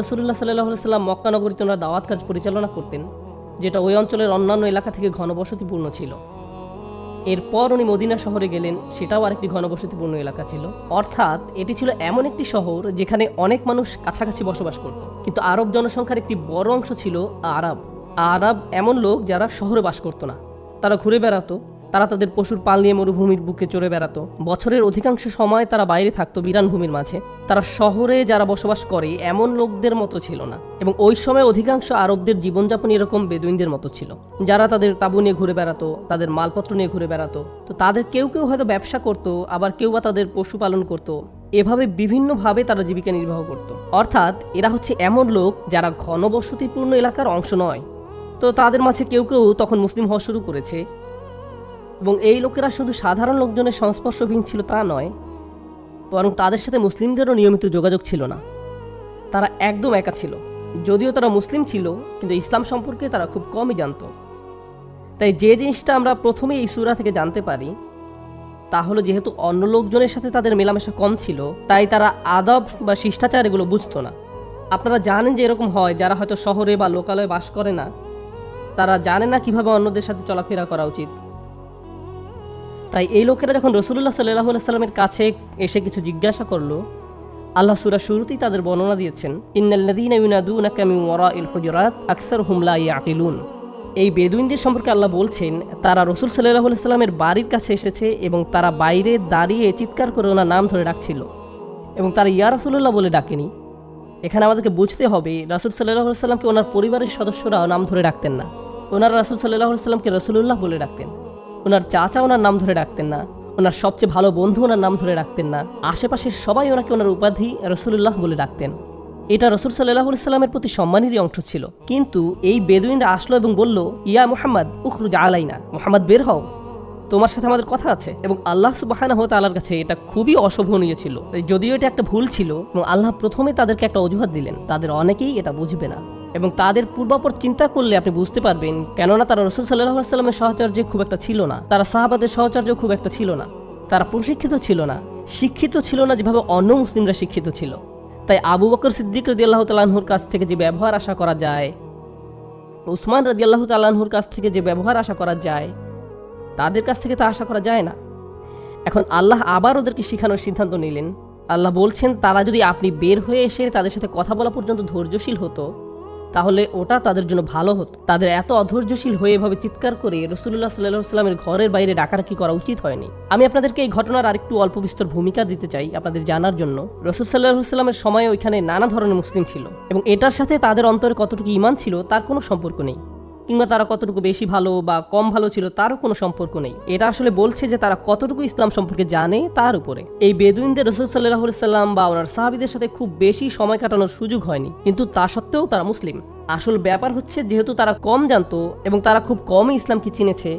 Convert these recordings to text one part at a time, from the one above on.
রসুল্লাহ সাল্লাহ সাল্লাম মক্কানগরীতে ওনারা দাওয়াত কাজ পরিচালনা করতেন, যেটা ওই অঞ্চলের অন্যান্য এলাকা থেকে ঘনবসতিপূর্ণ ছিল। এরপর উনি মদিনা শহরে গেলেন, সেটাও আরেকটি ঘনবসতিপূর্ণ এলাকা ছিল। অর্থাৎ এটি ছিল এমন একটি শহর যেখানে অনেক মানুষ কাছাকাছি বসবাস করত। কিন্তু আরব জনসংখ্যার একটি বড় অংশ ছিল আরব। আরব এমন লোক যারা শহরে বাস করতো না। তারা ঘুরে বেড়াতো তারা তাদের পশুর পাল নিয়ে মরুভূমির বুকে চড়ে বেড়াতো। বছরের অধিকাংশ সময় তারা বাইরে থাকতো বিরান ভূমির মাঝে। তারা শহরে যারা বসবাস করে, এমন লোকদের মতো ছিল না। এবং ওই সময় অধিকাংশ আরবদের জীবনযাপন এরকম বেদুইনদের মতো ছিল। যারা তাদের তাবু নিয়ে ঘুরে বেড়াতো, তাদের মালপত্র নিয়ে ঘুরে বেড়াতো, তো তাদের কেউ কেউ হয়তো ব্যবসা করত, আবার কেউ বা তাদের পশুপালন করত। এভাবে বিভিন্নভাবে তারা জীবিকা নির্বাহ করত। অর্থাৎ এরা হচ্ছে এমন লোক যারা ঘনবসতিপূর্ণ এলাকার অংশ নয়। তো তাদের মাঝে কেউ কেউ তখন মুসলিম হওয়া শুরু করেছে। এবং এই লোকেরা শুধু সাধারণ লোকজনের সংস্পর্শহীন ছিল তা নয়, বরং তাদের সাথে মুসলিমদেরও নিয়মিত যোগাযোগ ছিল না। তারা একদম একা ছিল। যদিও তারা মুসলিম ছিল, কিন্তু ইসলাম সম্পর্কে তারা খুব কমই জানতো। তাই যে জিনিসটা আমরা প্রথমে এই সুরা থেকে জানতে পারি, তা হলো যেহেতু অন্য লোকজনের সাথে তাদের মেলামেশা কম ছিল, তাই তারা আদব বা শিষ্টাচার এগুলো বুঝতো না। আপনারা জানেন যে এরকম হয়, যারা হয়তো শহরে বা লোকালয়ে বাস করে না, তারা জানে না কীভাবে অন্যদের সাথে চলাফেরা করা উচিত। তাই এই লোকেরা যখন রসুল্লাহ সাল্লাহ সাল্লামের কাছে এসে কিছু জিজ্ঞাসা করল, আল্লাহ সুরা শুরুতেই তাদের বর্ণনা দিয়েছেন ইন্নাল্লাযীনা ইউনাদুনাকা মিন ওয়ারাইল হুজুরাত আকসারহুম লা ইয়াকিলুন। এই বেদুইনদের সম্পর্কে আল্লাহ বলছেন, তারা রসুল সাল্লাহ সাল্লামের বাড়ির কাছে এসেছে এবং তারা বাইরে দাঁড়িয়ে চিৎকার করে ওনার নাম ধরে ডাকছিল। এবং তারা ইয়া রাসুল্লাহ বলে ডাকেনি। এখানে আমাদেরকে বুঝতে হবে, রাসুল সাল্লাহ সাল্লামকে ওনার পরিবারের সদস্যরা নাম ধরে ডাকতেন না। ওনারা রাসুল সাল্লাহ সাল্লামকে রসুল্লাহ বলে ডাকতেন। ওনার চাচা ওনার নাম ধরে ডাকতেন না। ওনার সবচেয়ে ভালো বন্ধু ওনার নাম ধরে ডাকতেন না। আশেপাশের সবাই ওনাকে ওনার উপাধি রসুল্লাহ বলে ডাকতেন। এটা রসুল সাল্লাহ সাল্লামের প্রতি সম্মানেরই অংশ ছিল। কিন্তু এই বেদুইনরা আসলো এবং বলল, ইয়া মোহাম্মদ, উখরুজ আলাইনা। মোহাম্মদ, বের হও। তোমার সাথে আমাদের কথা আছে। এবং আল্লাহ সুবাহানা হতে আল্লাহর কাছে এটা খুবই অশোভনীয় ছিল। যদিও এটা একটা ভুল ছিল, এবং আল্লাহ প্রথমে তাদেরকে একটা অজুহাত দিলেন। তাদের অনেকেই এটা বুঝবে না। এবং তাদের পূর্বাপর চিন্তা করলে আপনি বুঝতে পারবেন, কেননা তারা রসুল সাল্লাহ সাল্লামের সহচর্য খুব একটা ছিল না। তারা সাহাবাদের সহচর্য খুব একটা ছিল না। তারা প্রশিক্ষিত ছিল না। শিক্ষিত ছিল না যেভাবে অন্য মুসলিমরা শিক্ষিত ছিল। তাই আবু বকর সিদ্দিক রদি আল্লাহ তালাহুর কাছ থেকে যে ব্যবহার আশা করা যায়, উসমান রদি আল্লাহ তালাহুর কাছ থেকে যে ব্যবহার আশা করা যায়, তাদের কাছ থেকে তা আশা করা যায় না। এখন আল্লাহ আবার ওদেরকে শেখানোর সিদ্ধান্ত নিলেন। আল্লাহ বলছেন, তারা যদি আপনি বের হয়ে এসে তাদের সাথে কথা বলা পর্যন্ত ধৈর্যশীল হতো তাহলে ওটা তাদের জন্য ভালো হতো। তাদের এত অধৈর্যশীল হয়ে এভাবে চিৎকার করে রসুল্লাহ সাল্লাহ সাল্লামের ঘরের বাইরে ডাকার কি করা উচিত হয়নি। আমি আপনাদেরকে এই ঘটনার আরেকটু অল্প বিস্তর ভূমিকা দিতে চাই আপনাদের জানার জন্য। রসুল সাল্লাহ সাল্লামের সময় ওইখানে নানা ধরনের মুসলিম ছিল এবং এটার সাথে তাদের অন্তরে কতটুকু ইমান ছিল তার কোনো সম্পর্ক নেই। কিংবা তারা কতটুকু বেশি ভালো বা কম ভালো ছিল তারও কোনো সম্পর্ক নেই। এটা আসলে বলছে যে তারা কতটুকু ইসলাম সম্পর্কে জানে তার উপরে। এই বেদুইনদের রসুল সাল্লাহ সাল্লাম বা ওনার সাহাবিদের সাথে খুব বেশি সময় কাটানোর সুযোগ হয়নি। কিন্তু তা সত্ত্বেও তারা মুসলিম। আসল ব্যাপার হচ্ছে যেহেতু তারা কম জানতো এবং তারা খুব কমই ইসলামকে চিনেছে,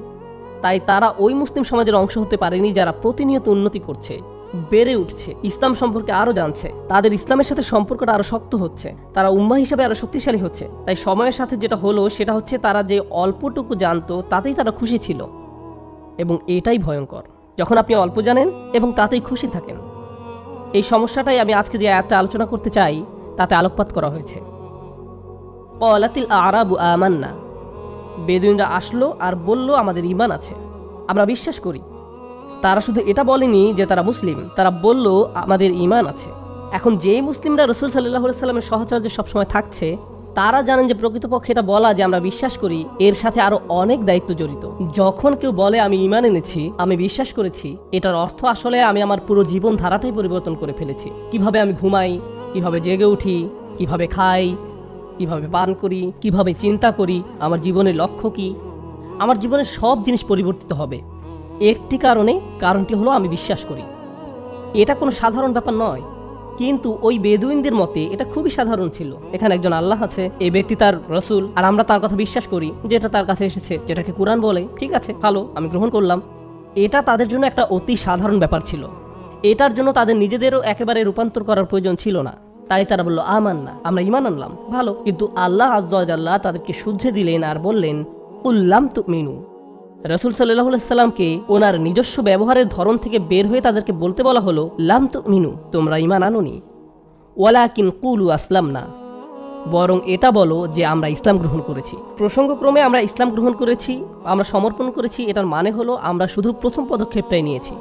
তাই তারা ওই মুসলিম সমাজের অংশ হতে পারেনি যারা প্রতিনিয়ত উন্নতি করছে। বেড়ে উঠছে। ইসলাম সম্পর্কে আরও জানছে। তাদের ইসলামের সাথে সম্পর্কটা আরও শক্ত হচ্ছে। তারা উম্মা হিসাবে আরও শক্তিশালী হচ্ছে। তাই সময়ের সাথে যেটা হলো, সেটা হচ্ছে তারা যে অল্পটুকু জানতো, তাতেই তারা খুশি ছিল। এবং এটাই ভয়ঙ্কর। যখন আপনি অল্প জানেন এবং তাতেই খুশি থাকেন। এই সমস্যাটাই আমি আজকে যে একটা আলোচনা করতে চাই, তাতে আলোকপাত করা হয়েছে। অলাতিল আরাবু আমান্না। বেদুইনরা আসলো আর বলল, আমাদের ইমান আছে। আমরা বিশ্বাস করি। তারা শুধু এটা বলেনি যে তারা মুসলিম। তারা বলল, আমাদের ইমান আছে। এখন যেই মুসলিমরা রসুল সাল্লাহ সাল্লামের সহচর্যে সবসময় থাকছে, তারা জানেন যে প্রকৃতপক্ষে এটা বলা যে আমরা বিশ্বাস করি, এর সাথে আরও অনেক দায়িত্ব জড়িত। যখন কেউ বলে, আমি ইমান এনেছি, আমি বিশ্বাস করেছি, এটার অর্থ আসলে আমি আমার পুরো জীবন ধারাটাই পরিবর্তন করে ফেলেছি। কীভাবে আমি ঘুমাই, কীভাবে জেগে উঠি, কীভাবে খাই, কীভাবে পান করি, কীভাবে চিন্তা করি, আমার জীবনের লক্ষ্য কি? আমার জীবনের সব জিনিস পরিবর্তিত হবে। একটি কারণে কারণটি হলো আমি বিশ্বাস করি। এটা কোনো সাধারণ ব্যাপার নয়। কিন্তু ওই বেদুইনদের মতে এটা খুবই সাধারণ ছিল। এখানে একজন আল্লাহ আছে, এই ব্যক্তি তার রসুল। আর আমরা তার কথা বিশ্বাস করি যেটা তার কাছে এসেছে, যেটাকে কোরআন বলে। ঠিক আছে, ভালো, আমি গ্রহণ করলাম। এটা তাদের জন্য একটা অতি সাধারণ ব্যাপার ছিল। এটার জন্য তাদের নিজেদেরও একেবারে রূপান্তর করার প্রয়োজন ছিল না। তাই তারা বলল আমান না আমরা ইমান আনলাম। ভালো, কিন্তু আল্লাহ আজ্লাহ তাদেরকে শুদ্ধে দিলেন আর বললেন, উল্লাম তু মিনু রসুল সাল্লাহ সাল্লামকে ওনার নিজস্ব ব্যবহারের ধরন থেকে বের হয়ে তাদেরকে বলতে বলা হলো, লাম তু মিনু তোমরা ইমান আনোনি। ওয়ালা কিন কুলু আসলাম না বরং এটা বলো যে আমরা ইসলাম গ্রহণ করেছি। প্রসঙ্গক্রমে আমরা ইসলাম গ্রহণ করেছি, আমরা সমর্পণ করেছি, এটার মানে হলো আমরা শুধু প্রথম পদক্ষেপটাই নিয়েছি।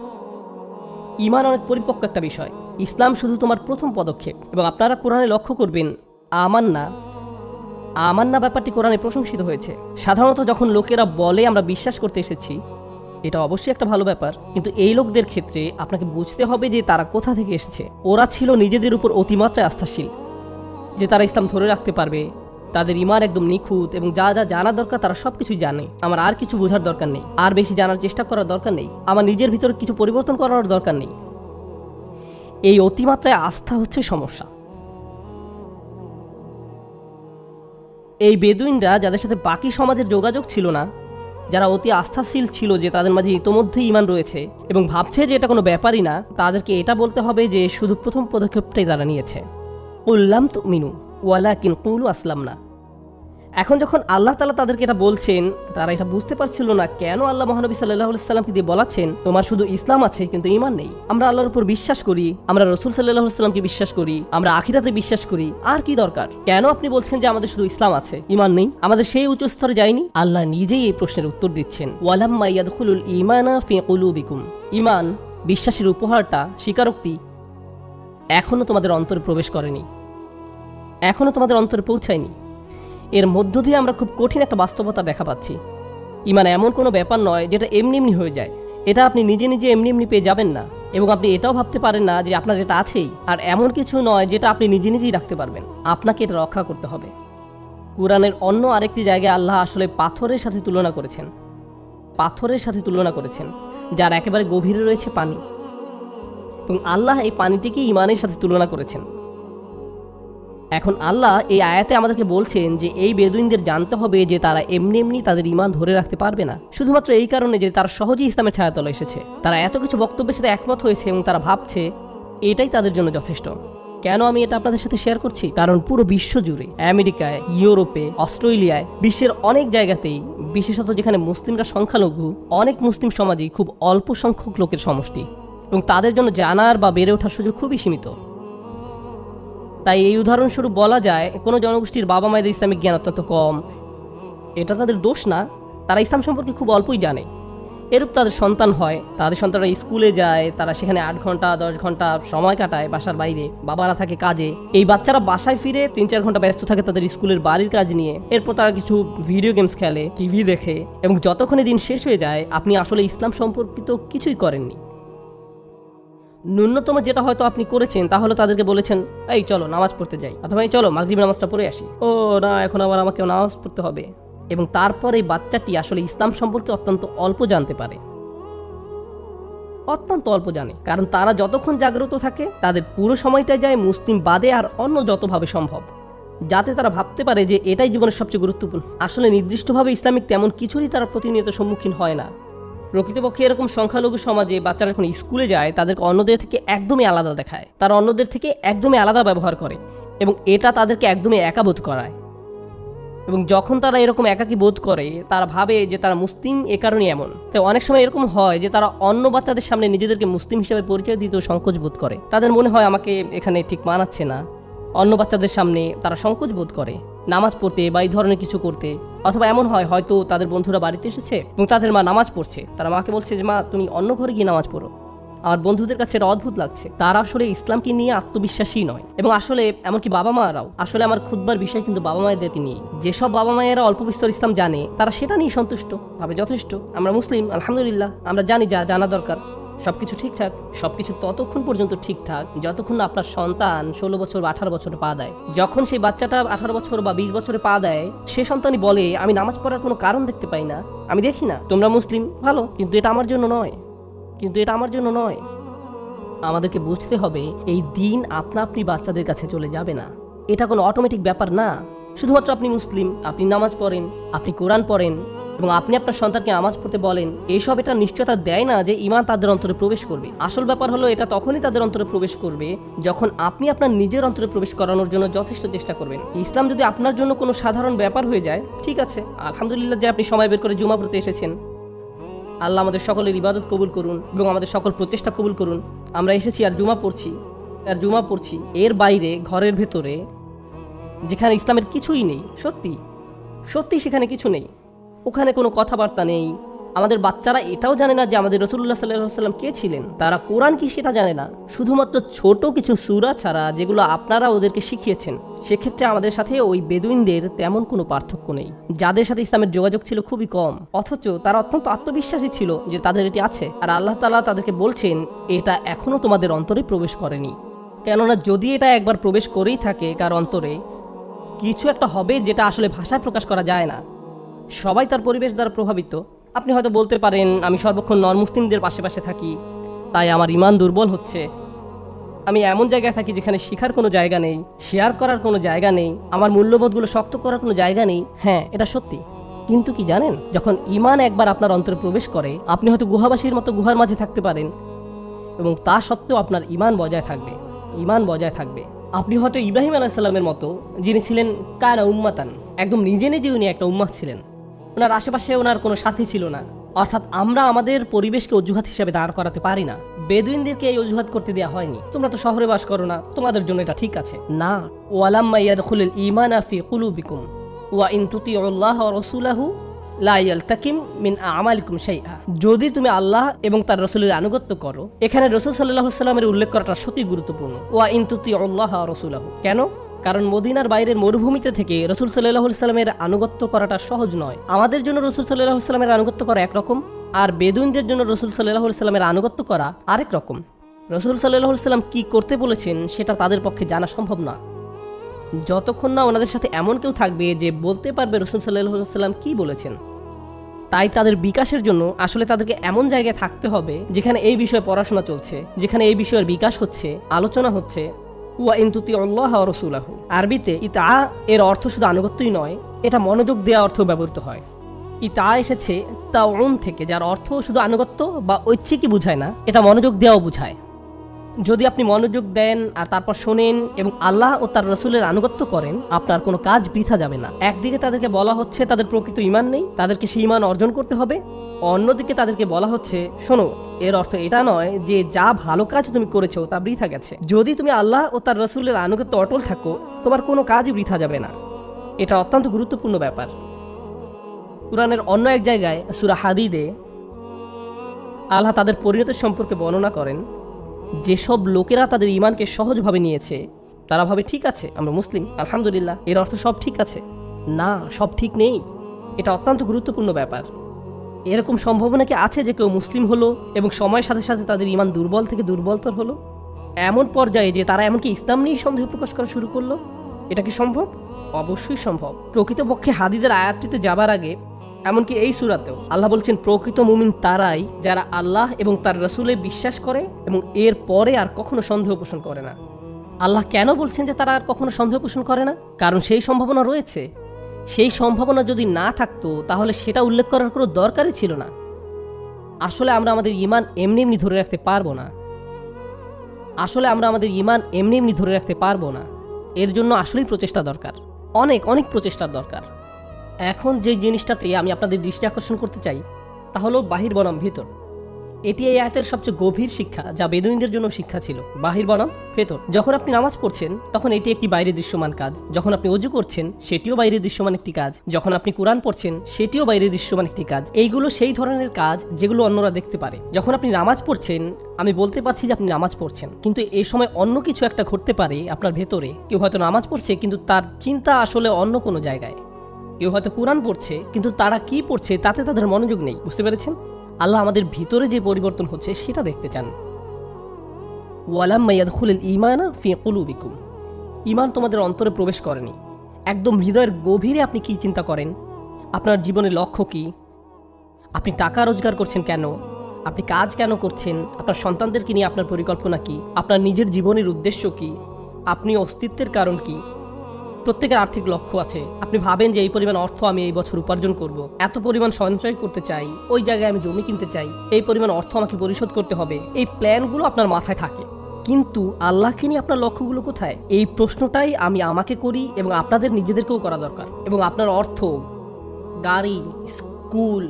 ইমান অনেক পরিপক্ক একটা বিষয়। ইসলাম শুধু তোমার প্রথম পদক্ষেপ। এবং আপনারা কোরআনে লক্ষ্য করবেন, আমান্না আমান্না ব্যাপারটি কোরআনে প্রশংসিত হয়েছে। সাধারণত যখন লোকেরা বলে আমরা বিশ্বাস করতে এসেছি, এটা অবশ্যই একটা ভালো ব্যাপার। কিন্তু এই লোকদের ক্ষেত্রে আপনাকে বুঝতে হবে যে তারা কোথা থেকে এসেছে। ওরা ছিল নিজেদের উপর অতিমাত্রায় আস্থাশীল, যে তারা ইসলাম ধরে রাখতে পারবে। তাদের ইমান একদম নিখুঁত এবং যা যা জানার দরকার তারা সব কিছুই জানে। আমার আর কিছু বোঝার দরকার নেই। আর বেশি জানার চেষ্টা করার দরকার নেই। আমার নিজের ভিতরে কিছু পরিবর্তন করার দরকার নেই। এই অতিমাত্রায় আস্থা হচ্ছে সমস্যা। এই বেদুইনরা যাদের সাথে বাকি সমাজের যোগাযোগ ছিল না, যারা অতি আস্থাশীল ছিল যে তাদের মাঝে ইতোমধ্যেই ইমান রয়েছে এবং ভাবছে যে এটা কোনো ব্যাপারই না, তাদেরকে এটা বলতে হবে যে শুধু প্রথম পদক্ষেপটাই তারা নিয়েছে। উল্লাম তো মিনু ওয়ালা কিন কুলু আসলাম না এখন যখন আল্লাহ তালা তাদেরকে এটা বলছেন, তারা এটা বুঝতে পারছিল না কেন আল্লাহ মহানবী সাল্লাহ সাল্লামকে দিয়ে বলাচ্ছেন, তোমার শুধু ইসলাম আছে, কিন্তু ইমান নেই। আমরা আল্লাহর উপর বিশ্বাস করি, আমরা রসুল সাল্লাহ বিশ্বাস করি, আমরা আখিরাতে বিশ্বাস করি, আর কি দরকার? কেন আপনি বলছেন যে আমাদের শুধু ইসলাম আছে ইমান নেই? আমাদের সেই উচ্চ স্তরে যায়নি? আল্লাহ নিজেই এই প্রশ্নের উত্তর দিচ্ছেন ওয়ালাম মাইয়াদুল ইমানা ফি ইমান বিশ্বাসের উপহারটা, স্বীকারোক্তি, এখনও তোমাদের অন্তরে প্রবেশ করেনি। এখনও তোমাদের অন্তরে পৌঁছায়নি। এর মধ্য দিয়ে আমরা খুব কঠিন একটা বাস্তবতা দেখা পাচ্ছি। ইমান এমন কোনো ব্যাপার নয় যেটা এমনি এমনি হয়ে যায়। এটা আপনি নিজে নিজে এমনি এমনি পেয়ে যাবেন না। এবং আপনি এটাও ভাবতে পারেন না যে আপনার এটা আছেই। আর এমন কিছু নয় যেটা আপনি নিজে নিজেই রাখতে পারবেন। আপনাকে এটা রক্ষা করতে হবে। কোরআনের অন্য আরেকটি জায়গায় আল্লাহ আসলে পাথরের সাথে তুলনা করেছেন। পাথরের সাথে তুলনা করেছেন, যার একেবারে গভীরে রয়েছে পানি। এবং আল্লাহ এই পানিটিকে ইমানের সাথে তুলনা করেছেন। এখন আল্লাহ এই আয়াতে আমাদেরকে বলছেন যে এই বেদুইনদের জানতে হবে যে তারা এমনি এমনি তাদের ইমান ধরে রাখতে পারবে না। শুধুমাত্র এই কারণে যে তারা সহজেই ইসলামের ছায়াতলে এসেছে। তারা এত কিছু বক্তব্যের সাথে একমত হয়েছে এবং তারা ভাবছে এটাই তাদের জন্য যথেষ্ট। কেন আমি এটা আপনাদের সাথে শেয়ার করছি? কারণ পুরো বিশ্ব জুড়ে, আমেরিকায়, ইউরোপে, অস্ট্রেলিয়ায়, বিশ্বের অনেক জায়গাতেই, বিশেষত যেখানে মুসলিমরা সংখ্যালঘু, অনেক মুসলিম সমাজই খুব অল্প সংখ্যক লোকের সমষ্টি। এবং তাদের জন্য জানার বা বেড়ে ওঠার সুযোগ খুবই সীমিত। তাই এই উদাহরণস্বরূপ বলা যায়, কোনো জনগোষ্ঠীর বাবা মায়েদের ইসলামিক জ্ঞান অত্যন্ত কম। এটা তাদের দোষ না, তারা ইসলাম সম্পর্কে খুব অল্পই জানে। এরূপ তাদের সন্তান হয়, তাদের সন্তানরা স্কুলে যায়, তারা সেখানে আট ঘণ্টা, দশ ঘণ্টা সময় কাটায় বাসার বাইরে, বাবারা থাকে কাজে। এই বাচ্চারা বাসায় ফিরে তিন চার ঘণ্টা ব্যস্ত থাকে তাদের স্কুলের বাড়ির কাজ নিয়ে। এরপর তারা কিছু ভিডিও গেমস খেলে, টিভি দেখে, এবং যতক্ষণে দিন শেষ হয়ে যায়, আপনি আসলে ইসলাম সম্পর্কিত কিছুই করেননি। ন্যূনতম যেটা হয়তো আপনি করেছেন তাহলে তাদেরকে বলেছেন, এই চলো, নামাজ পড়তে যাই। অথবা, এই চলো মাগরিব নামাজটা পড়ে আসি। ও না, এখন আবার আমাকে নামাজ পড়তে হবে। এবং তারপর এই বাচ্চাটি আসলে ইসলাম সম্পর্কে অত্যন্ত অল্প জানতে পারে। অত্যন্ত অল্প জানে, কারণ তারা যতক্ষণ জাগ্রত থাকে, তাদের পুরো সময়টা যায় মুসলিম বাদে আর অন্য যতভাবে সম্ভব। যাতে তারা ভাবতে পারে যে এটাই জীবনের সবচেয়ে গুরুত্বপূর্ণ। আসলে নির্দিষ্টভাবে ইসলামিক তেমন কিছুরই তারা প্রতিনিয়ত সম্মুখীন হয় না। প্রকৃতপক্ষে এরকম সংখ্যালঘু সমাজে বাচ্চারা যখন স্কুলে যায়, তাদেরকে অন্যদের থেকে একদমই আলাদা দেখায়। তারা অন্যদের থেকে একদমই আলাদা ব্যবহার করে এবং এটা তাদেরকে একদমই একা বোধ করায়। এবং যখন তারা এরকম একাকী বোধ করে, তারা ভাবে যে তারা মুসলিম এ কারণে এমন। তাই অনেক সময় এরকম হয় যে তারা অন্য বাচ্চাদের সামনে নিজেদেরকে মুসলিম হিসেবে পরিচয় দিতেও সংকোচ বোধ করে। তাদের মনে হয় আমাকে এখানে ঠিক মানাচ্ছে না। অন্য বাচ্চাদের সামনে তারা সংকোচ বোধ করে। নামাজ পড়তে বা এই ধরনের কিছু করতে। অথবা এমন হয়, হয়তো তাদের বন্ধুরা বাড়িতে এসেছে এবং তাদের মা নামাজ পড়ছে। তারা মাকে বলছে যে, মা, তুমি অন্য ঘরে গিয়ে নামাজ পড়ো। আমার বন্ধুদের কাছে এটা অদ্ভুত লাগছে। তারা আসলে ইসলামকে নিয়ে আত্মবিশ্বাসী নয় এবং আসলে এমনকি বাবা মারাও আসলে আমার খুদবার বিষয় কিন্তু বাবা মায়েদেরকে নিয়ে যেসব বাবা মায়েরা অল্প বিস্তর ইসলাম জানে, তারা সেটা নিয়ে সন্তুষ্ট, ভাবে যথেষ্ট। আমরা মুসলিম, আলহামদুলিল্লাহ, আমরা জানি যা জানা দরকার। সবকিছু ঠিকঠাক, সবকিছু ততক্ষণ পর্যন্ত ঠিকঠাক, যতক্ষণ না আপনার সন্তান ষোলো বছর বা আঠারো বছরে পা দেয়। যখন সেই বাচ্চাটা আঠারো বছর বা বিশ বছরে পা দেয়, সে সন্তানই বলে, আমি নামাজ পড়ার কোনো কারণ দেখতে পাই না। আমি দেখি না। তোমরা মুসলিম, ভালো, কিন্তু এটা আমার জন্য নয়। কিন্তু এটা আমার জন্য নয়। আমাদেরকে বুঝতে হবে, এই দিন আপনা আপনি বাচ্চাদের কাছে চলে যাবে না। এটা কোনো অটোমেটিক ব্যাপার না। শুধুমাত্র আপনি মুসলিম, আপনি নামাজ পড়েন, আপনি কোরআন পড়েন এবং আপনি আপনার সন্তানকে নামাজ পড়তে বলেন এইসব এটা নিশ্চয়তা দেয় না যে ইমান তাদের অন্তরে প্রবেশ করবে। আসল ব্যাপার হলো, এটা তখনই তাদের অন্তরে প্রবেশ করবে যখন আপনি আপনার নিজের অন্তরে প্রবেশ করানোর জন্য যথেষ্ট চেষ্টা করবেন। ইসলাম যদি আপনার জন্য কোনো সাধারণ ব্যাপার হয়ে যায়, ঠিক আছে। আলহামদুলিল্লাহ যে আপনি সময় বের করে জুমা পড়তে এসেছেন। আল্লাহ আমাদের সকলের ইবাদত কবুল করুন এবং আমাদের সকল প্রচেষ্টা কবুল করুন। আমরা এসেছি আর জুমা পড়ছি, আর জুমা পড়ছি এর বাইরে, ঘরের ভেতরে, যেখানে ইসলামের কিছুই নেই। সত্যি সত্যি সেখানে কিছু নেই। ওখানে কোনো কথাবার্তা নেই। আমাদের বাচ্চারা এটাও জানে না যে আমাদের রসুল্লাহ সাল্লাহ সাল্লাম কে ছিলেন। তারা কোরআন কি সেটা জানে না। শুধুমাত্র ছোট কিছু সুরা ছাড়া যেগুলো আপনারা ওদেরকে শিখিয়েছেন, সেক্ষেত্রে আমাদের সাথে ওই বেদুইনদের তেমন কোনো পার্থক্য নেই। যাদের সাথে ইসলামের যোগাযোগ ছিল খুবই কম, অথচ তারা অত্যন্ত আত্মবিশ্বাসী ছিল যে তাদের এটি আছে। আর আল্লাহ তালা তাদেরকে বলছেন, এটা এখনও তোমাদের অন্তরে প্রবেশ করেনি। কেননা যদি এটা একবার প্রবেশ করেই থাকে কার অন্তরে, কিছু একটা হবে যেটা আসলে ভাষায় প্রকাশ করা যায় না। সবাই তার পরিবেশ দ্বারা প্রভাবিত। আপনি হয়তো বলতে পারেন, আমি সর্বক্ষণ নন মুসলিমদের পাশে পাশে থাকি, তাই আমার ইমান দুর্বল হচ্ছে। আমি এমন জায়গায় থাকি যেখানে শেখার কোনো জায়গা নেই, শেয়ার করার কোনো জায়গা নেই, আমার মূল্যবোধগুলো শক্ত করার কোনো জায়গা নেই। হ্যাঁ এটা সত্যি। কিন্তু কি জানেন, যখন ইমান একবার আপনার অন্তরে প্রবেশ করে, আপনি হয়তো গুহাবাসীর মতো গুহার মাঝে থাকতে পারেন এবং তা সত্ত্বেও আপনার ইমান বজায় থাকবে ইমান বজায় থাকবে। আপনি হয়তো ইব্রাহিম আলাইসাল্লামের মতো, যিনি ছিলেন কানা উম্মাতান, একদম নিজে নিজে উনি একটা উম্মাত ছিলেন। ওনার আশেপাশে ওনার কোনো সাথী ছিল না। অর্থাৎ আমরা আমাদের পরিবেশকে অজুহাত হিসেবে দাঁড় করাতে পারি না। বেদুইনদেরকে এই অজুহাত করতে দেওয়া হয়নি। তোমরা তো শহরে বাস করো না। তোমাদের জন্য এটা ঠিক আছে। না। ওয়ালাম্মা ইয়াদখুলুল ঈমানা ফি কুলুবিকুম। ওয়া ইন তুতিউল্লাহ ওয়া রাসূলাহু লা ইয়ালতাকিম মিন আমালিকুম শাইআ। যদি তুমি আল্লাহ এবং তার রসুলের আনুগত্য করো, এখানে রসুল সাল্লাহ সাল্লামের উল্লেখ করাটা সত্যি গুরুত্বপূর্ণ। ওয়া ইন তুতিউল্লাহ ওয়া রাসূলাহু। কেন? কারণ মদিনার বাইরের মরুভূমিতে থেকে রসুল সাল্লাহ সাল্লামের আনুগত্য করাটা সহজ নয়। আমাদের জন্য রসুল সাল্লাহ সাল্লামের আনুগত্য করা একরকম, আর বেদুইনদের জন্য রসুল সাল্লাহ সাল্লামের আনুগত্য করা আরেক রকম। রসুল সাল্লাহ সাল্লাম কি করতে বলেছেন সেটা তাদের পক্ষে জানা সম্ভব না। যতক্ষণ না ওনাদের সাথে এমন কেউ থাকবে যে বলতে পারবে রসুল সাল্লাহ সাল্লাম কি বলেছেন। তাই তাদের বিকাশের জন্য আসলে তাদেরকে এমন জায়গায় থাকতে হবে যেখানে এই বিষয়ে পড়াশোনা চলছে, যেখানে এই বিষয়ের বিকাশ হচ্ছে, আলোচনা হচ্ছে ওয়া রসুলাহ। আরবিতে ইতা এর অর্থ শুধু আনুগত্যই নয়, এটা মনোযোগ দেওয়া অর্থ ব্যবহৃত হয়। ইতা এসেছে তা থেকে, যার অর্থ শুধু আনুগত্য বা ঐচ্ছিকই বুঝায় না, এটা মনোযোগ দেওয়াও বুঝায়। যদি আপনি মনোযোগ দেন আর তারপর শোনেন এবং আল্লাহ ও তার রসুলের আনুগত্য করেন, আপনার কোনো কাজ বৃথা যাবে না। একদিকে তাদেরকে বলা হচ্ছে তাদের প্রকৃত ইমান নেই, তাদেরকে সেই ইমান অর্জন করতে হবে। অন্যদিকে তাদেরকে বলা হচ্ছে, শোনো, এর অর্থ এটা নয় যে যা ভালো কাজ তুমি করেছ তা বৃথা গেছে। যদি তুমি আল্লাহ ও তার রসুলের আনুগত্য অটল থাকো, তোমার কোনো কাজই বৃথা যাবে না। এটা অত্যন্ত গুরুত্বপূর্ণ ব্যাপার। কোরআনের অন্য এক জায়গায় সুরা হাদিদে আল্লাহ তাদের পরিণতির সম্পর্কে বর্ণনা করেন যেসব লোকেরা তাদের ইমানকে সহজভাবে নিয়েছে, তারা ভাবে, ঠিক আছে, আমরা মুসলিম, আলহামদুলিল্লাহ, এর অর্থ সব ঠিক আছে। না, সব ঠিক নেই, এটা অত্যন্ত গুরুত্বপূর্ণ ব্যাপার। এরকম সম্ভাবনা কি আছে যে কেউ মুসলিম হলো এবং সময়ের সাথে সাথে তাদের ইমান দুর্বল থেকে দুর্বলতর হলো? এমন পর্যায়ে যে তারা এমনকি ইসলাম নিয়েই সন্দেহ প্রকাশ করা শুরু করল? এটা কি সম্ভব? অবশ্যই সম্ভব। প্রকৃতপক্ষে হাদিদের আয়াতটিতে যাবার আগে এমনকি এই সুরাতেও আল্লাহ বলছেন, প্রকৃত মুমিন তারাই যারা আল্লাহ এবং তার রসুলে বিশ্বাস করে এবং এর পরে আর কখনো সন্দেহ পোষণ করে না। আল্লাহ কেন বলছেন যে তারা আর কখনো সন্দেহ পোষণ করে না? কারণ সেই সম্ভাবনা রয়েছে। সেই সম্ভাবনা যদি না থাকতো, তাহলে সেটা উল্লেখ করার কোনো দরকারই ছিল না। আসলে আমরা আমাদের ইমান এমনি এমনি ধরে রাখতে পারব না। আসলে আমরা আমাদের ইমান এমনি এমনি ধরে রাখতে পারব না। এর জন্য আসলেই প্রচেষ্টা দরকার। অনেক অনেক প্রচেষ্টার দরকার। এখন যে জিনিসটাতে আমি আপনাদের দৃষ্টি আকর্ষণ করতে চাই, তা হলো বাহির বনাম ভিতর। এটি এই আয়াতের সবচেয়ে গভীর শিক্ষা, যা বেদুইনদের জন্য শিক্ষা ছিল। বাহির বনাম ভেতর। যখন আপনি নামাজ পড়ছেন, তখন এটি একটি বাইরে দৃশ্যমান কাজ। যখন আপনি অজু করছেন, সেটিও বাইরে দৃশ্যমান একটি কাজ। যখন আপনি কোরআন পড়ছেন, সেটিও বাইরে দৃশ্যমান একটি কাজ। এইগুলো সেই ধরনের কাজ যেগুলো অন্যরা দেখতে পারে। যখন আপনি নামাজ পড়ছেন, আমি বলতে পারছি যে আপনি নামাজ পড়ছেন। কিন্তু এই সময় অন্য কিছু একটা ঘটতে পারে আপনার ভেতরে। কেউ হয়তো নামাজ পড়ছে, কিন্তু তার চিন্তা আসলে অন্য কোনো জায়গায়। কেউ হয়তো কোরআন পড়ছে, কিন্তু তারা কি পড়ছে তাতে তাদের মনোযোগ নেই, বুঝতে পেরেছেন? আল্লাহ আমাদের ভিতরে যে পরিবর্তন হচ্ছে সেটা দেখতে চান। ওয়ালাম মাইয়াদ খুলেল ইমানা ফি কুলুবিকুম। ইমান তোমাদের অন্তরে প্রবেশ করেনি। একদম হৃদয়ের গভীরে আপনি কি চিন্তা করেন? আপনার জীবনের লক্ষ্য কি? আপনি টাকা রোজগার করছেন কেন? আপনি কাজ কেন করছেন? আপনার সন্তানদেরকে নিয়ে আপনার পরিকল্পনা কি? আপনার নিজের জীবনের উদ্দেশ্য কি? আপনি অস্তিত্বের কারণ কি? প্রত্যেকের আর্থিক লক্ষ্য আছে। আপনি ভাবেন যে এই পরিমাণ অর্থ আমি এই বছর উপার্জন করব। এত পরিমাণ সঞ্চয় করতে চাই, ওই জায়গায় আমি জমি কিনতে চাই, এই পরিমাণ অর্থ আমাকে পরিশোধ করতে হবে, এই প্ল্যানগুলো আপনার মাথায় থাকে। কিন্তু আল্লাহকে নিয়ে আপনার লক্ষ্যগুলো কোথায়? এই প্রশ্নটাই আমি আমাকে করি এবং আপনাদের নিজেদেরকেও করা দরকার। এবং আপনার অর্থ, গাড়ি, স্কুল,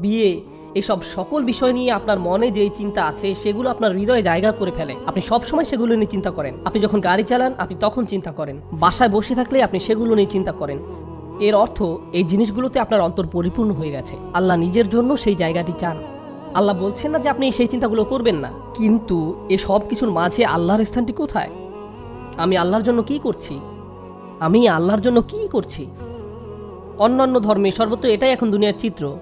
বিয়ে এসব সকল বিষয় নিয়ে আপনার মনে যেই চিন্তা আছে, সেগুলো আপনার হৃদয়ে জায়গা করে ফেলে। আপনি সব সময় সেগুলো নিয়ে চিন্তা করেন। আপনি যখন গাড়ি চালান, আপনি তখন চিন্তা করেন। বাসায় বসে থাকলে আপনি সেগুলো নিয়ে চিন্তা করেন। এর অর্থ, এই জিনিসগুলোতে আপনার অন্তর পরিপূর্ণ হয়ে গেছে। আল্লাহ নিজের জন্য সেই জায়গাটি চান। আল্লাহ বলছেন না যে আপনি সেই চিন্তাগুলো করবেন না। কিন্তু এ সব কিছুর মাঝে আল্লাহর স্থানটি কোথায়? আমি আল্লাহর জন্য কি করছি? আমি আল্লাহর জন্য কি করছি? অন্যান্য ধর্মে সর্বত্র এটাই এখন দুনিয়ার চিত্র।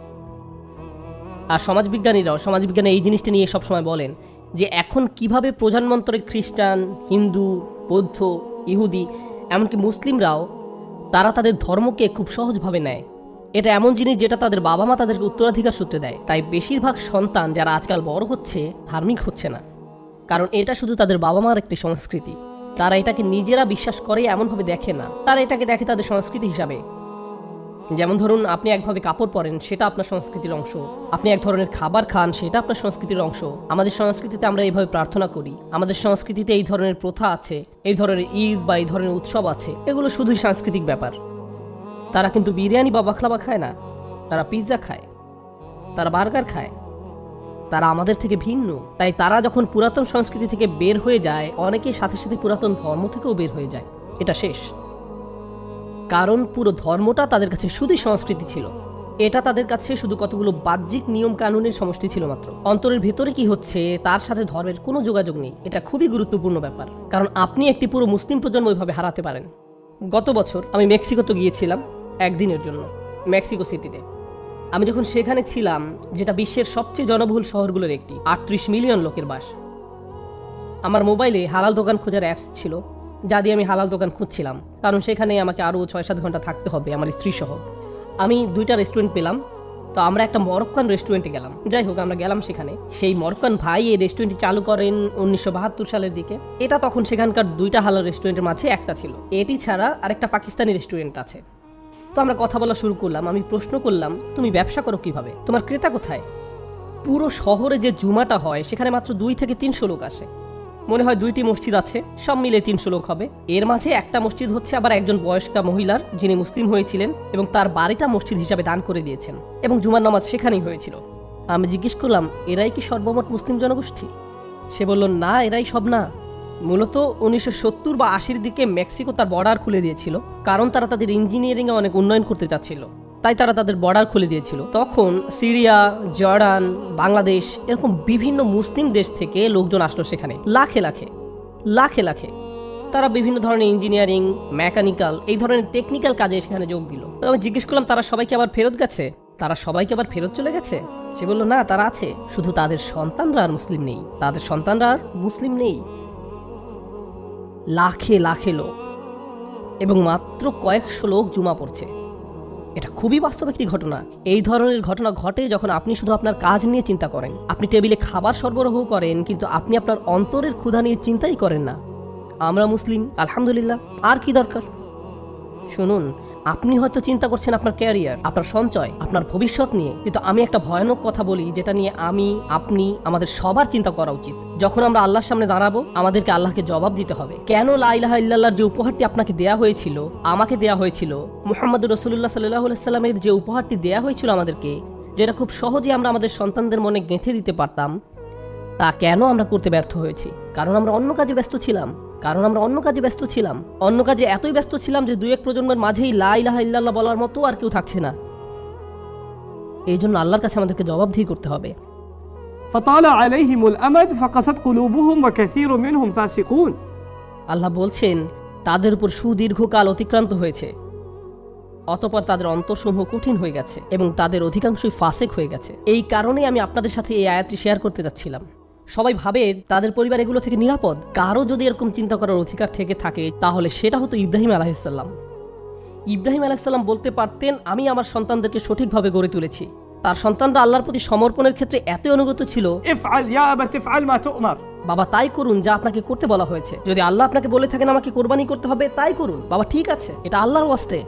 আর সমাজবিজ্ঞানীরাও, সমাজবিজ্ঞানে এই জিনিসটা নিয়ে সবসময় বলেন যে এখন কীভাবে প্রধানমন্ত্রী খ্রিস্টান, হিন্দু, বৌদ্ধ, ইহুদি, এমনকি মুসলিমরাও, তারা তাদের ধর্মকে খুব সহজভাবে নেয়। এটা এমন জিনিস যেটা তাদের বাবা মা তাদেরকে উত্তরাধিকার সূত্রে দেয়। তাই বেশিরভাগ সন্তান যারা আজকাল বড় হচ্ছে, ধার্মিক হচ্ছে না। কারণ এটা শুধু তাদের বাবা মার একটি সংস্কৃতি। তারা এটাকে নিজেরা বিশ্বাস করে এমনভাবে দেখে না। তারা এটাকে দেখে তাদের সংস্কৃতি হিসাবে। যেমন ধরুন, আপনি একভাবে কাপড় পরেন, সেটা আপনার সংস্কৃতির অংশ। আপনি এক ধরনের খাবার খান, সেটা আপনার সংস্কৃতির অংশ। আমাদের সংস্কৃতিতে আমরা এইভাবে প্রার্থনা করি। আমাদের সংস্কৃতিতে এই ধরনের প্রথা আছে, এই ধরনের ঈদ বা এই ধরনের উৎসব আছে, এগুলো শুধুই সাংস্কৃতিক ব্যাপার। তারা কিন্তু বিরিয়ানি বা বাখলাবা খায় না। তারা পিৎজা খায়, তারা বার্গার খায়। তারা আমাদের থেকে ভিন্ন। তাই তারা যখন পুরাতন সংস্কৃতি থেকে বের হয়ে যায়, অনেকেই সাথে সাথে পুরাতন ধর্ম থেকেও বের হয়ে যায়। এটা শেষ। কারণ পুরো ধর্মটা তাদের কাছে শুধুই সংস্কৃতি ছিল। এটা তাদের কাছে শুধু কতগুলো বাহ্যিক নিয়ম কানুনের সমষ্টি ছিল মাত্র। অন্তরের ভেতরে কি হচ্ছে, তার সাথে ধর্মের কোনো যোগাযোগ নেই। এটা খুবই গুরুত্বপূর্ণ ব্যাপার। কারণ আপনি একটি পুরো মুসলিম প্রজন্ম ওইভাবে হারাতে পারেন। গত বছর আমি মেক্সিকোতে গিয়েছিলাম একদিনের জন্য, মেক্সিকো সিটিতে। আমি যখন সেখানে ছিলাম, যেটা বিশ্বের সবচেয়ে জনবহুল শহরগুলোর একটি, আটত্রিশ মিলিয়ন লোকের বাস। আমার মোবাইলে হালাল দোকান খোঁজার অ্যাপস ছিল। যা দিয়ে আমি হালাল দোকান খুঁজছিলাম, কারণ সেখানে আমাকে আরও ছয় সাত ঘণ্টা থাকতে হবে, আমার স্ত্রী সহ আমি দুইটা রেস্টুরেন্ট পেলাম, তো আমরা একটা মরক্কান রেস্টুরেন্টে গেলাম। যাই হোক, আমরা গেলাম সেখানে। সেই মরক্কান ভাই এই রেস্টুরেন্টটি চালু করেন উনিশশো বাহাত্তর সালের দিকে। এটা তখন সেখানকার দুইটা হালাল রেস্টুরেন্টের মাঝে একটা ছিল। এটি ছাড়া আরেকটা পাকিস্তানি রেস্টুরেন্ট আছে। তো আমরা কথা বলা শুরু করলাম, আমি প্রশ্ন করলাম, তুমি ব্যবসা করো কীভাবে? তোমার ক্রেতা কোথায়? পুরো শহরে যে জুমাটা হয়, সেখানে মাত্র দুই থেকে তিনশো লোক আসে। মনে হয় দুইটি মসজিদ আছে, সব মিলে তিনশো লোক হবে। এর মাঝে একটা মসজিদ হচ্ছে আবার একজন বয়স্কা মহিলার, যিনি মুসলিম হয়েছিলেন এবং তার বাড়িটা মসজিদ হিসাবে দান করে দিয়েছেন এবং জুমার নামাজ সেখানেই হয়েছিল। আমি জিজ্ঞেস করলাম, এরাই কি সর্বমোট মুসলিম জনগোষ্ঠী? সে বলল, না, এরাই সব না। মূলত উনিশশো সত্তর বা আশির দিকে মেক্সিকো তার বর্ডার খুলে দিয়েছিল, কারণ তারা তাদের ইঞ্জিনিয়ারিংয়ে অনেক উন্নয়ন করতে চাচ্ছিল। তাই তারা তাদের বর্ডার খুলে দিয়েছিল। তখন সিরিয়া, জর্ডান, বাংলাদেশ এরকম বিভিন্ন মুসলিম দেশ থেকে লোকজন আসলো সেখানে। লাখে লাখে লাখে লাখে। তারা বিভিন্ন ধরনের ইঞ্জিনিয়ারিং মেকানিক্যাল এই ধরনের টেকনিক্যাল কাজে সেখানে যোগ দিল। আমি জিজ্ঞেস করলাম, তারা সবাইকে আবার ফেরত গেছে? তারা সবাইকে আবার ফেরত চলে গেছে? সে বলল, না, তারা আছে, শুধু তাদের সন্তানরা আর মুসলিম নেই। তাদের সন্তানরা আর মুসলিম নেই। লাখে লাখে লোক এবং মাত্র কয়েকশো লোক জুমা পড়ছে। এটা খুবই বাস্তব একটি ঘটনা। এই ধরনের ঘটনা ঘটে যখন আপনি শুধু আপনার কাজ নিয়ে চিন্তা করেন। আপনি টেবিলে খাবার সরবরাহ করেন, কিন্তু আপনি আপনার অন্তরের ক্ষুধা নিয়ে চিন্তাই করেন না। আমরা মুসলিম, আলহামদুলিল্লাহ, আর কি দরকার? শুনুন আপনি হয়তো চিন্তা করছেন আপনার ক্যারিয়ার আপনার সঞ্চয়, আপনার ভবিষ্যৎ নিয়ে, কিন্তু আমি একটা ভয়ানক কথা বলি যেটা নিয়ে আমি, আপনি, আমাদের সবার চিন্তা করা উচিত। যখন আমরা আল্লাহর সামনে দাঁড়াবো, আমাদেরকে আল্লাহকে জবাব দিতে হবে। কেন লাইলাহা ইল্লাল্লাহর যে উপহারটি আপনাকে দেয়া হয়েছিল, আমাকে দেয়া হয়েছিল, মুহাম্মদ রসুল্লাহ সাল্লাহ সাল্লামের যে উপহারটি দেয়া হয়েছিল আমাদেরকে, যেটা খুব সহজে আমরা আমাদের সন্তানদের মনে গেঁথে দিতে পারতাম, তা কেন আমরা করতে ব্যর্থ হয়েছি? কারণ আমরা অন্য কাজে ব্যস্ত ছিলাম। কারণ আমরা অন্য কাজে ব্যস্ত ছিলাম। অন্য কাজে এতই ব্যস্ত ছিলাম যে দুই এক প্রজন্মের মাঝেই লাই লাহ ইল্লাল্লাহ বলার মতো আর কেউ থাকছে না। এই জন্য আল্লাহর কাছে আমাদেরকে জবাবদিহি করতে হবে। আল্লাহ বলছেন তাদের উপর সুদীর্ঘকাল অতিক্রান্ত হয়েছে। অতপর তাদের অন্তঃসমূহ কঠিন হয়ে গেছে এবং তাদের অধিকাংশই ফাসেক হয়ে গেছে। এই কারণেই আমি আপনাদের সাথে এই আয়াতটি শেয়ার করতে চাচ্ছিলাম সবাই ভাবে তাদের পরিবার এগুলো থেকে নিরাপদ। কারও যদি এরকম চিন্তা করার অধিকার থেকে থাকে তাহলে সেটা হতো ইব্রাহিম আলাহিসাল্লাম ইব্রাহিম আলাহিসাল্লাম বলতে পারতেন আমি আমার সন্তানদেরকে সঠিকভাবে গড়ে তুলেছি। তার সন্তানরা আল্লাহর প্রতি সমর্পণের ক্ষেত্রে এত অনুগত ছিল। বাবা তাই করুন যা আপনাকে করতে বলা হয়েছে। যদি আল্লাহ আপনাকে বলে থাকেন আমাকে কোরবানি করতে হবে তাই করুন। বাবা ঠিক আছে এটা আল্লাহর ওয়াস্তে।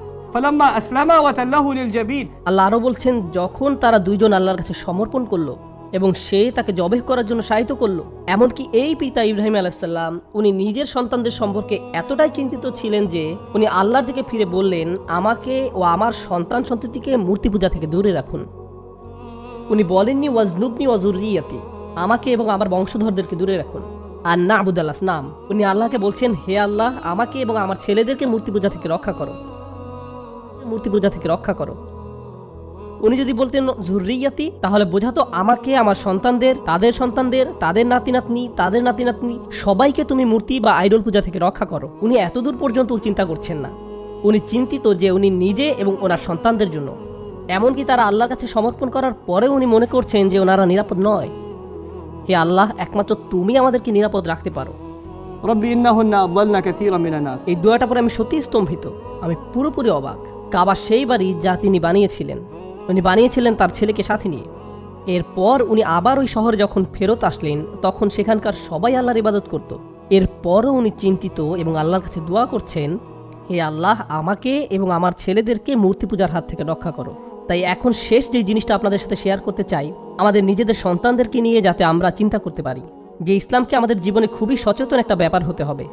আল্লাহ আরও বলছেন যখন তারা দুইজন আল্লাহর কাছে সমর্পণ করল এবং সে তাকে জবেহ করার জন্য সাহিত্য করল। এমনকি এই পিতা ইব্রাহিম আলাইসাল্লাম, উনি নিজের সন্তানদের সম্পর্কে এতটাই চিন্তিত ছিলেন যে, উনি আল্লাহর দিকে ফিরে বললেন, আমাকে ও আমার সন্তান সন্ততিকে মূর্তি পূজা থেকে দূরে রাখুন। উনি বলেননি ওয়াজ নুবনি ওয়াজুরিয়াতি আমাকে এবং আমার বংশধরদেরকে দূরে রাখুন। আর না আবুদাল্লাহ নাম উনি আল্লাহকে বলছেন, হে আল্লাহ, আমাকে এবং আমার ছেলেদেরকে মূর্তি পূজা থেকে রক্ষা করো। মূর্তি পূজা থেকে রক্ষা করো। উনি যদি বলতেন জুরিয়াতি তাহলে বোঝাতো আমাকে আমার সন্তানদের তাদের সন্তানদের তাদের নাতি নাতনি তাদের নাতি নাতনি সবাইকে তুমি মূর্তি বা আইডল পূজা থেকে রক্ষা করো। উনি এতদূর পর্যন্ত চিন্তা করছেন না। উনি চিন্তিত যে উনি নিজে এবং ওনার সন্তানদের জন্য। এমনকি তারা আল্লাহর কাছে সমর্পণ করার পরেও উনি মনে করছেন যে ওনারা নিরাপদ নয়। হে আল্লাহ একমাত্র তুমি আমাদেরকে নিরাপদ রাখতে পারো। এই দোয়াটা পরে আমি সত্যি স্তম্ভিত। আমি পুরোপুরি অবাক। কাবা সেই বাড়ি যা তিনি বানিয়েছিলেন। উনি বানিয়েছিলেন তার ছেলেকে সাথে নিয়ে। এরপর উনি আবার ওই শহরে যখন ফেরত আসলেন, তখন সেখানকার সবাই আল্লাহর ইবাদত করত। এরপরও উনি চিন্তিত এবং আল্লাহর কাছে দোয়া করছেন, হে আল্লাহ, আমাকে এবং আমার ছেলেদেরকে মূর্তি পূজার হাত থেকে রক্ষা করো। তাই এখন শেষ যে জিনিসটা আপনাদের সাথে শেয়ার করতে চাই, আমাদের নিজেদের সন্তানদেরকে নিয়ে যাতে আমরা চিন্তা করতে পারি, যে ইসলামকে আমাদের জীবনে খুবই সচেতন একটা ব্যাপার হতে হবে।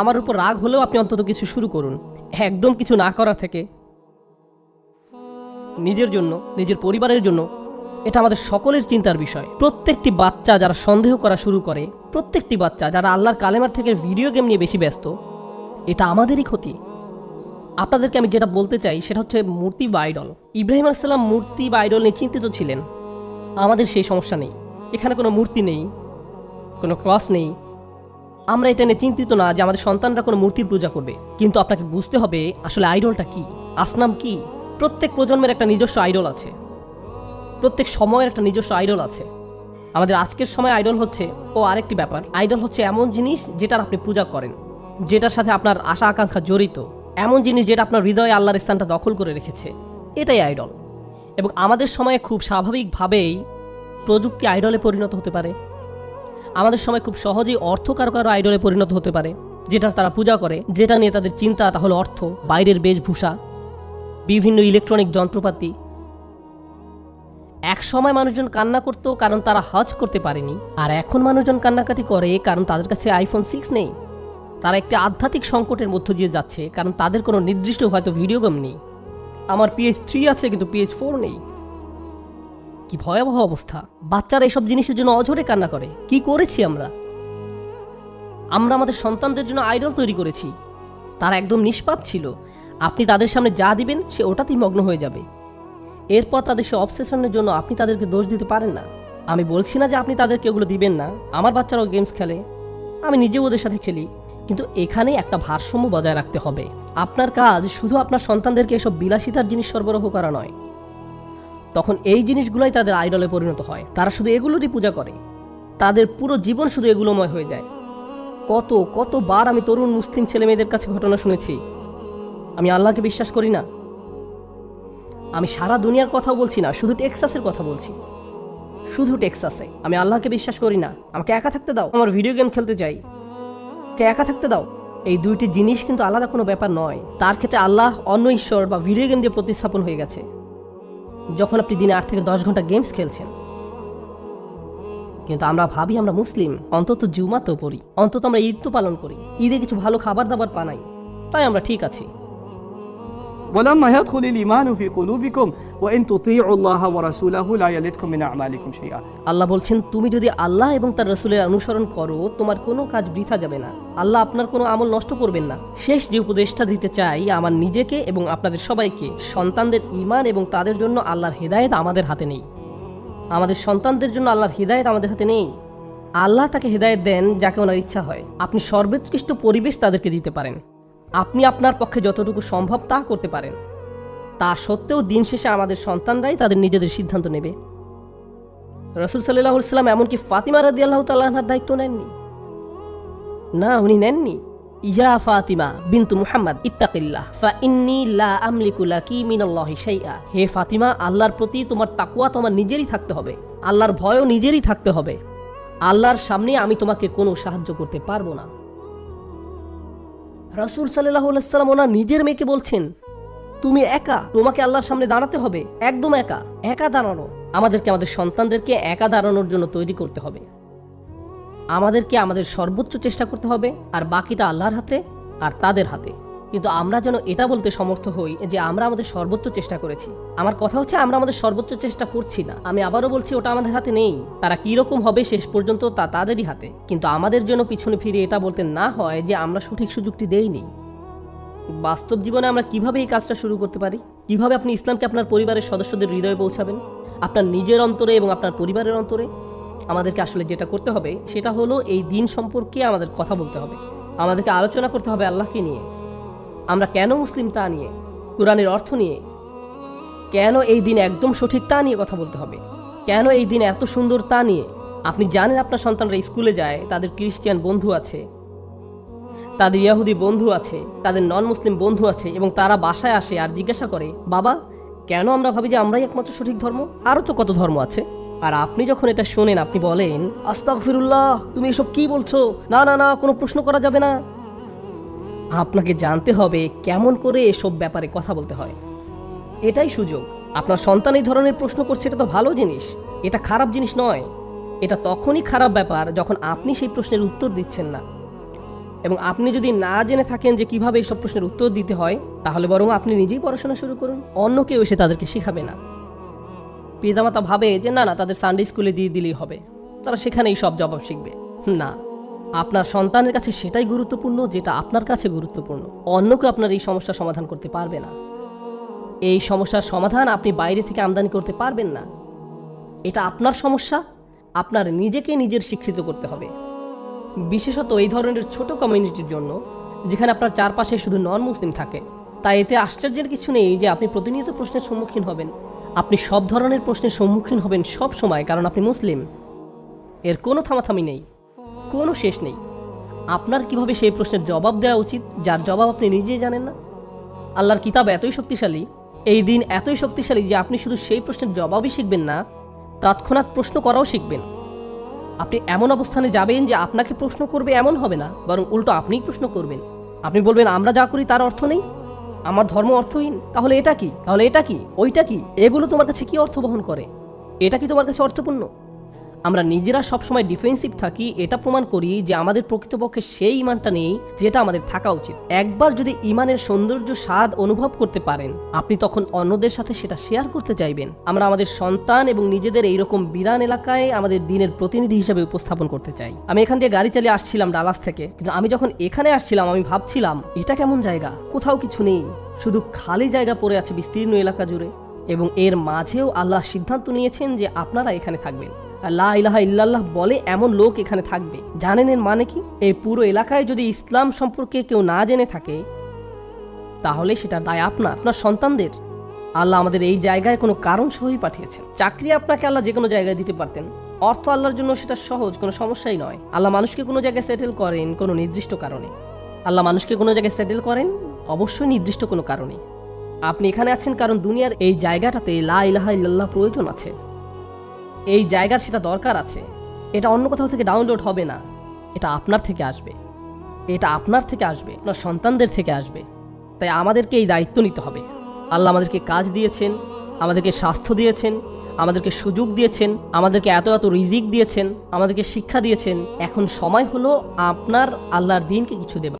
আমার উপর রাগ হলেও আপনি অন্তত কিছু শুরু করুন। একদম কিছু না করা থেকে নিজের জন্য, নিজের পরিবারের জন্য, এটা আমাদের সকলের চিন্তার বিষয়। প্রত্যেকটি বাচ্চা যারা সন্দেহ করা শুরু করে, প্রত্যেকটি বাচ্চা যারা আল্লাহর কালেমার থেকে ভিডিও গেম নিয়ে বেশি ব্যস্ত, এটা আমাদেরই ক্ষতি। আপনাদেরকে আমি যেটা বলতে চাই, সেটা হচ্ছে মূর্তি বা আইডল ইব্রাহিম আলাইসাল্লাম মূর্তি বা আইডল নিয়ে চিন্তিত ছিলেন। আমাদের সেই সমস্যা নেই। এখানে কোনো মূর্তি নেই, কোনো ক্রস নেই। আমরা এটা নিয়ে চিন্তিত না যে আমাদের সন্তানরা কোনো মূর্তির পূজা করবে। কিন্তু আপনাকে বুঝতে হবে, আসলে আইডলটা কি? আসনাম কি? প্রত্যেক প্রজন্মের একটা নিজস্ব আইডল আছে। প্রত্যেক সময়ের একটা নিজস্ব আইডল আছে। আমাদের আজকের সময় আইডল হচ্ছে, ও আরেকটি ব্যাপার, আইডল হচ্ছে এমন জিনিস যেটার আপনি পূজা করেন, যেটার সাথে আপনার আশা আকাঙ্ক্ষা জড়িত, এমন জিনিস যেটা আপনার হৃদয়ে আল্লাহর স্থানটা দখল করে রেখেছে, এটাই আইডল। এবং আমাদের সময়ে খুব স্বাভাবিকভাবেই প্রযুক্তি আইডলে পরিণত হতে পারে। আমাদের সময় খুব সহজেই অর্থ কারও কারও আইডলে পরিণত হতে পারে যেটা তারা পূজা করে, যেটা নিয়ে তাদের চিন্তা তাহলে অর্থ, বাইরের বেশভূষা বিভিন্ন ইলেকট্রনিক যন্ত্রপাতি। এক সময় মানুষজন কান্না করতো কারণ তারা হজ করতে পারেনি। আর এখন মানুষজন কান্নাকাটি করে কারণ তাদের কাছে আইফোন সিক্স নেই। তারা একটি আধ্যাত্মিক সংকটের মধ্য দিয়ে যাচ্ছে কারণ তাদের কোনো নির্দিষ্ট হয়তো ভিডিও গেম নেই। আমার পিএইচ থ্রি আছে কিন্তু পিএইচ ফোর নেই। কি ভয়াবহ অবস্থা। বাচ্চারা এসব জিনিসের জন্য অঝরে কান্না করে। কি করেছি আমরা? আমরা আমাদের সন্তানদের জন্য আইডল তৈরি করেছি। তারা একদম নিষ্পাপ ছিল। আপনি তাদের সামনে যা দিবেন, সে ওটাতেই মগ্ন হয়ে যাবে। এরপর তাদের সে অবসেশনের জন্য আপনি তাদেরকে দোষ দিতে পারেন না। আমি বলছি না যে আপনি তাদেরকে ওগুলো দিবেন না। আমার বাচ্চারাও গেমস খেলে। আমি নিজেও ওদের সাথে খেলি। কিন্তু এখানে একটা ভারসাম্য বজায় রাখতে হবে। আপনার কাজ শুধু আপনার সন্তানদেরকে এসব বিলাসিতার জিনিস সরবরাহ করা নয়। তখন এই জিনিসগুলোই তাদের আইডলে পরিণত হয়। তারা শুধু এগুলোরই পূজা করে। তাদের পুরো জীবন শুধু এগুলোময় হয়ে যায়। কত, কতবার আমি তরুণ মুসলিম ছেলে মেয়েদের কাছে ঘটনা শুনেছি। আমি আল্লাহকে বিশ্বাস করি না। আমি সারা দুনিয়ার কথা বলছি না, শুধু টেক্সাসের কথা বলছি। শুধু টেক্সাসে। আমি আল্লাহকে বিশ্বাস করি না। আমাকে একা থাকতে দাও। আমার ভিডিও গেম খেলতে চাই কে একা থাকতে দাও? এই দুইটি জিনিস কিন্তু আলাদা কোনো ব্যাপার নয়। তার ক্ষেত্রে আল্লাহ অন্য ঈশ্বর বা ভিডিও গেম দিয়ে প্রতিস্থাপন হয়ে গেছে। যখন আপনি দিনে আট থেকে দশ ঘণ্টা গেমস খেলছেন। কিন্তু আমরা ভাবি আমরা মুসলিম। অন্তত জুমাতেও পড়ি। অন্তত আমরা ঈদ তো পালন করি। ঈদে কিছু ভালো খাবার দাবার পানাই তাই আমরা ঠিক আছি। ولما يدخل الإيمان في قلوبكم وإن تطيعوا الله ورسوله لا يلدكم من أعمالكم شيئا আল্লাহ বলছেন তুমি যদি আল্লাহ এবং তার রসুলের অনুসরণ করো তোমার কোনো কাজ বৃথা যাবে না আল্লাহ আপনার কোনো আমল নষ্ট করবেন না শেষ যে উপদেশটা দিতে চাই আমার নিজেকে এবং আপনাদের সবাইকে সন্তানদের ইমান এবং তাদের জন্য আল্লাহর হেদায়েত আমাদের হাতে নেই আমাদের সন্তানদের জন্য আল্লাহর হৃদায়ত আমাদের হাতে নেই আল্লাহ তাকে হেদায়েত দেন যাকে ওনার ইচ্ছা হয় আপনি সর্বোৎকৃষ্ট পরিবেশ তাদেরকে দিতে পারেন আপনি আপনার পক্ষে যতটুকু সম্ভব তা করতে পারেন। তা সত্ত্বেও দিন শেষে আমাদের সন্তানরাই তাদের নিজেদের সিদ্ধান্ত নেবে। রসুল সাল্লাহ সাল্লাম এমনকি ফাতিমা রাদি আল্লাহ তাল্লাহার দায়িত্ব নেননি। না, উনি নেননি। ইয়া ফাতিমা বিন্তু মুহাম্মদ, ইত্তাকিল্লাহ। ফা ইন্নি লা আমলিকু লাকি মিনাল্লাহি শাইআ। হে ফাতিমা, আল্লাহর প্রতি তোমার তাকওয়া তোমার নিজেরই থাকতে হবে। আল্লাহর ভয়ও নিজেরই থাকতে হবে। আল্লাহর সামনে আমি তোমাকে কোনো সাহায্য করতে পারব না। রাসূল সাল্লাহ ওনার নিজের মেয়েকে বলছেন, তুমি একা, তোমাকে আল্লাহর সামনে দাঁড়াতে হবে, একদম একা একা দাঁড়ানো। আমাদেরকে, আমাদের সন্তানদেরকে একা দাঁড়ানোর জন্য তৈরি করতে হবে। আমাদেরকে আমাদের সর্বোচ্চ চেষ্টা করতে হবে, আর বাকিটা আল্লাহর হাতে, আর তাদের হাতে। কিন্তু আমরা যেন এটা বলতে সমর্থ হই যে আমরা আমাদের সর্বোচ্চ চেষ্টা করেছি। আমার কথা হচ্ছে আমরা আমাদের সর্বোচ্চ চেষ্টা করছি না। আমি আবারও বলছি, ওটা আমাদের হাতে নেই। তারা কি রকম হবে শেষ পর্যন্ত তা তাদেরই হাতে। কিন্তু আমাদের জন্য পিছনে ফিরে এটা বলতে না হয় যে আমরা সঠিক সুযোগটি দেইনি। বাস্তব জীবনে আমরা কীভাবে এই কাজটা শুরু করতে পারি? কীভাবে আপনি ইসলামকে আপনার পরিবারের সদস্যদের হৃদয়ে পৌঁছাবেন? আপনার নিজের অন্তরে এবং আপনার পরিবারের অন্তরে? আমাদেরকে আসলে যেটা করতে হবে, সেটা হলো এই দিন সম্পর্কে আমাদের কথা বলতে হবে। আমাদেরকে আলোচনা করতে হবে আল্লাহকে নিয়ে। আমরা কেন মুসলিম তা নিয়ে, কোরআনের অর্থ নিয়ে, কেন এই দিন একদম সঠিক তা নিয়ে কথা বলতে হবে? কেন এই দিন এত সুন্দর তা নিয়ে? আপনি জানেন আপনার সন্তানরা স্কুলে যায়, তাদের ক্রিশ্চিয়ান বন্ধু আছে, তাদের ইয়াহুদি বন্ধু আছে, তাদের নন মুসলিম বন্ধু আছে এবং তারা বাসায় আসে আর জিজ্ঞাসা করে, বাবা, কেন আমরা ভাবি যে আমরাই একমাত্র সঠিক ধর্ম? আরও তো কত ধর্ম আছে? আর আপনি যখন এটা শোনেন, আপনি বলেন, আস্তাগফিরুল্লাহ, তুমি এসব কি বলছো? না না না, কোনো প্রশ্ন করা যাবে না। আপনাকে জানতে হবে কেমন করে এসব ব্যাপারে কথা বলতে হয়। এটাই সুযোগ। আপনার সন্তান এই ধরনের প্রশ্ন করছে, এটা তো ভালো জিনিস। এটা খারাপ জিনিস নয়। এটা তখনই খারাপ ব্যাপার যখন আপনি সেই প্রশ্নের উত্তর দিচ্ছেন না। এবং আপনি যদি না জেনে থাকেন যে কীভাবে এইসব প্রশ্নের উত্তর দিতে হয়, তাহলে বরং আপনি নিজেই পড়াশোনা শুরু করুন। অন্য কেউ এসে তাদেরকে শেখাবে না। পিতামাতা ভাবে যে, না না, তাদের সানডে স্কুলে দিয়ে দিলেই হবে। তারা সেখানেই সব জবাব শিখবে। না। আপনার সন্তানের কাছে সেটাই গুরুত্বপূর্ণ, যেটা আপনার কাছে গুরুত্বপূর্ণ। অন্য কেউ আপনার এই সমস্যার সমাধান করতে পারবে না। এই সমস্যার সমাধান আপনি বাইরে থেকে আমদানি করতে পারবেন না। এটা আপনার সমস্যা, আপনার নিজেকে নিজের শিক্ষিত করতে হবে। বিশেষত এই ধরনের ছোট কমিউনিটির জন্য, যেখানে আপনার চারপাশে শুধু নন মুসলিম থাকে। তাই এতে আশ্চর্যের কিছু নেই যে আপনি প্রতিনিয়ত প্রশ্নের সম্মুখীন হবেন। আপনি সব ধরনের প্রশ্নের সম্মুখীন হবেন সব সময় কারণ আপনি মুসলিম এর কোনো থামাথামি নেই। কোনো শেষ নেই। আপনার কীভাবে সেই প্রশ্নের জবাব দেওয়া উচিত, যার জবাব আপনি নিজেই জানেন না? আল্লাহর কিতাব এতই শক্তিশালী, এই দিন এতই শক্তিশালী যে আপনি শুধু সেই প্রশ্নের জবাবই শিখবেন না, তৎক্ষণাৎ প্রশ্ন করাও শিখবেন। আপনি এমন অবস্থানে যাবেন যে আপনাকে প্রশ্ন করবে এমন হবে না, বরং উল্টো আপনিই প্রশ্ন করবেন। আপনি বলবেন, আমরা যা করি তার অর্থ নেই। আমার ধর্ম অর্থহীন। তাহলে এটা কি? তাহলে এটা কি? ওইটা কি? এগুলো তোমার কাছে কি অর্থ বহন করে? এটা কি তোমার কাছে অর্থপূর্ণ? আমরা নিজেরা সবসময় ডিফেন্সিভ থাকি, এটা প্রমাণ করি যে আমাদের প্রকৃতপক্ষে সেই ইমানটা নেই যেটা আমাদের থাকা উচিত। একবার যদি ইমানের সৌন্দর্য স্বাদ অনুভব করতে পারেন, আপনি তখন অন্যদের সাথে সেটা শেয়ার করতে চাইবেন। আমরা আমাদের সন্তান এবং নিজেদের এইরকম বিরান এলাকায় আমাদের দিনের প্রতিনিধি হিসেবে উপস্থাপন করতে চাই। আমি এখান দিয়ে গাড়ি চালিয়ে আসছিলাম ডালাস থেকে, কিন্তু আমি যখন এখানে আসছিলাম, আমি ভাবছিলাম, এটা কেমন জায়গা? কোথাও কিছু নেই। শুধু খালি জায়গা পড়ে আছে বিস্তীর্ণ এলাকা জুড়ে এবং এর মাঝেও আল্লাহ সিদ্ধান্ত নিয়েছেন যে আপনারা এখানে থাকবেন। আল্লাহ ইলাহা ইল্লাল্লাহ বলে এমন লোক এখানে থাকবে। জানেন এর মানে কি? এই পুরো এলাকায় যদি ইসলাম সম্পর্কে কেউ না জেনে থাকে, তাহলে সেটা দায় আপনার আপনার সন্তানদের। আল্লাহ আমাদের এই জায়গায় কোনো কারণ সহই পাঠিয়েছেন। চাকরি আপনাকে আল্লাহ যে কোনো জায়গায় দিতে পারতেন। অর্থ আল্লাহর জন্য সেটা সহজ, কোনো সমস্যাই নয়। আল্লাহ মানুষকে কোনো জায়গায় সেটেল করেন কোনো নির্দিষ্ট কারণে। আল্লাহ মানুষকে কোনো জায়গায় সেটেল করেন অবশ্যই নির্দিষ্ট কোনো কারণে। আপনি এখানে আছেন কারণ দুনিয়ার এই জায়গাটাতে লা ইলাহা ইল্লাল্লাহ প্রয়োজন আছে। এই জায়গার সেটা দরকার আছে। এটা অন্য কোথাও থেকে ডাউনলোড হবে না। এটা আপনার থেকে আসবে। এটা আপনার থেকে আসবে আপনার সন্তানদের থেকে আসবে। তাই আমাদেরকে এই দায়িত্ব নিতে হবে। আল্লাহ আমাদেরকে কাজ দিয়েছেন, আমাদেরকে স্বাস্থ্য দিয়েছেন, আমাদেরকে সুযোগ দিয়েছেন, আমাদেরকে এত এত রিজিক দিয়েছেন, আমাদেরকে শিক্ষা দিয়েছেন। এখন সময় হলো আপনার আল্লাহর দিনকে কিছু দেবে